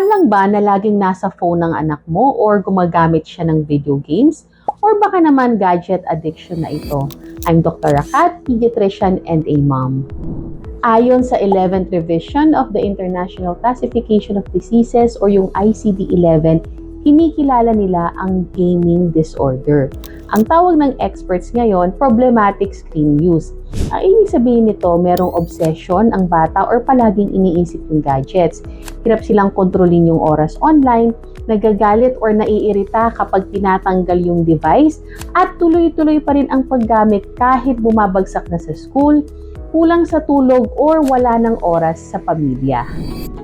Normal lang ba na laging nasa phone ng anak mo or gumagamit siya ng video games? Or baka naman gadget addiction na ito? I'm Dr. Rakat, pediatrician and a mom. Ayon sa 11th revision of the International Classification of Diseases or yung ICD-11, kinikilala nila ang gaming disorder. Ang tawag ng experts ngayon, problematic screen use. Ang ibig sabihin nito, merong obsession ang bata or palaging iniisip yung gadgets. Hirap silang kontrolin yung oras online, nagagalit or naiirita kapag tinatanggal yung device, at tuloy-tuloy pa rin ang paggamit kahit bumabagsak na sa school, kulang sa tulog or wala ng oras sa pamilya.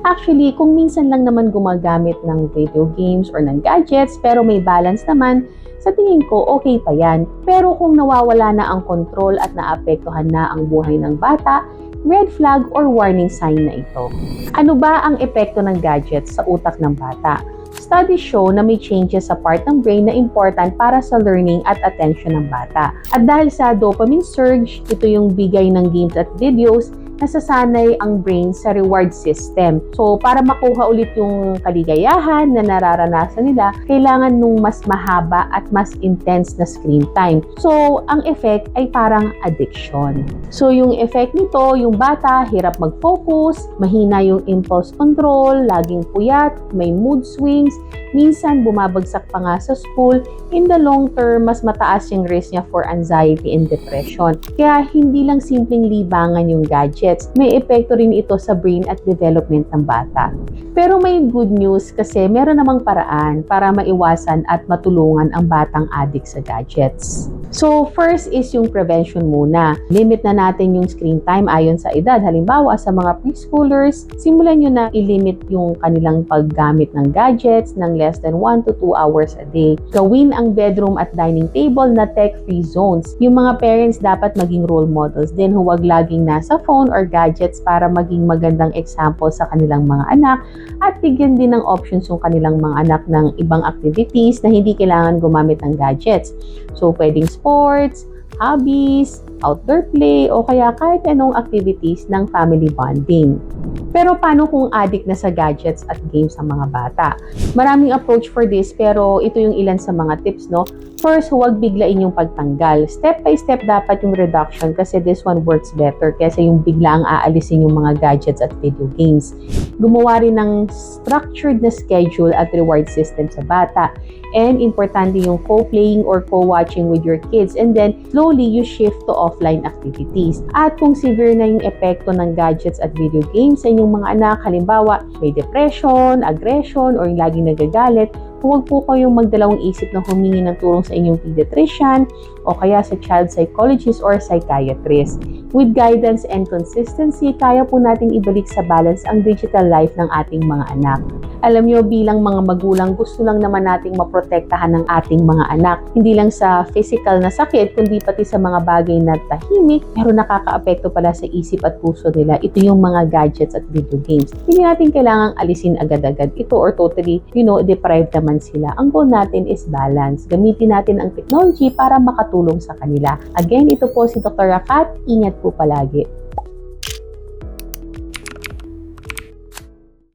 Actually, kung minsan lang naman gumagamit ng video games or ng gadgets pero may balance naman, sa tingin ko okay pa yan. Pero kung nawawala na ang control at naapektuhan na ang buhay ng bata, red flag or warning sign na ito. Ano ba ang epekto ng gadgets sa utak ng bata? Studies show na may changes sa part ng brain na important para sa learning at attention ng bata. At dahil sa dopamine surge, ito yung bigay ng games at videos, nasasanay ang brain sa reward system. So, para makuha ulit yung kaligayahan na nararanasan nila, kailangan nung mas mahaba at mas intense na screen time. So, ang effect ay parang addiction. So, yung effect nito, yung bata, hirap mag-focus, mahina yung impulse control, laging puyat, may mood swings, minsan bumabagsak pa nga sa school, in the long term, mas mataas yung risk niya for anxiety and depression. Kaya hindi lang simpleng libangan yung gadgets, may epekto rin ito sa brain at development ng bata. Pero may good news kasi meron namang paraan para maiwasan at matulungan ang batang addict sa gadgets. So, first is yung prevention muna. Limit na natin yung screen time ayon sa edad. Halimbawa, sa mga preschoolers, simulan nyo na ilimit yung kanilang paggamit ng gadgets ng less than 1 to 2 hours a day. Gawin ang bedroom at dining table na tech-free zones. Yung mga parents dapat maging role models din, huwag laging nasa phone or gadgets para maging magandang example sa kanilang mga anak at bigyan din ng options yung kanilang mga anak ng ibang activities na hindi kailangan gumamit ng gadgets. So, pwedeng sports, hobbies, outdoor play, o kaya kahit anong activities ng family bonding. Pero paano kung addict na sa gadgets at games ang mga bata? Maraming approach for this pero ito yung ilan sa mga tips, no? First, huwag biglain yung pagtanggal. Step by step dapat yung reduction kasi this one works better kaysa yung bigla ang aalisin yung mga gadgets at video games. Gumawa rin ng structured na schedule at reward system sa bata. And importante yung co-playing or co-watching with your kids. And then, slowly you shift to offline activities. At kung severe na yung epekto ng gadgets at video games sa inyong mga anak, halimbawa, may depression, aggression, or yung laging nagagalit, huwag po kayong magdalawang isip na humingi ng tulong sa inyong pediatrician o kaya sa child psychologist or psychiatrist. With guidance and consistency, kaya po nating ibalik sa balance ang digital life ng ating mga anak. Alam nyo, bilang mga magulang, gusto lang naman nating maprotektahan ng ating mga anak. Hindi lang sa physical na sakit, kundi pati sa mga bagay na tahimik, pero nakakaapekto pala sa isip at puso nila. Ito yung mga gadgets at video games. Hindi natin kailangang alisin agad-agad ito or totally, you know, deprived naman sila. Ang goal natin is balance. Gamitin natin ang technology para makatulong sa kanila. Again, ito po si Dr. Rakat. Ingat po palagi.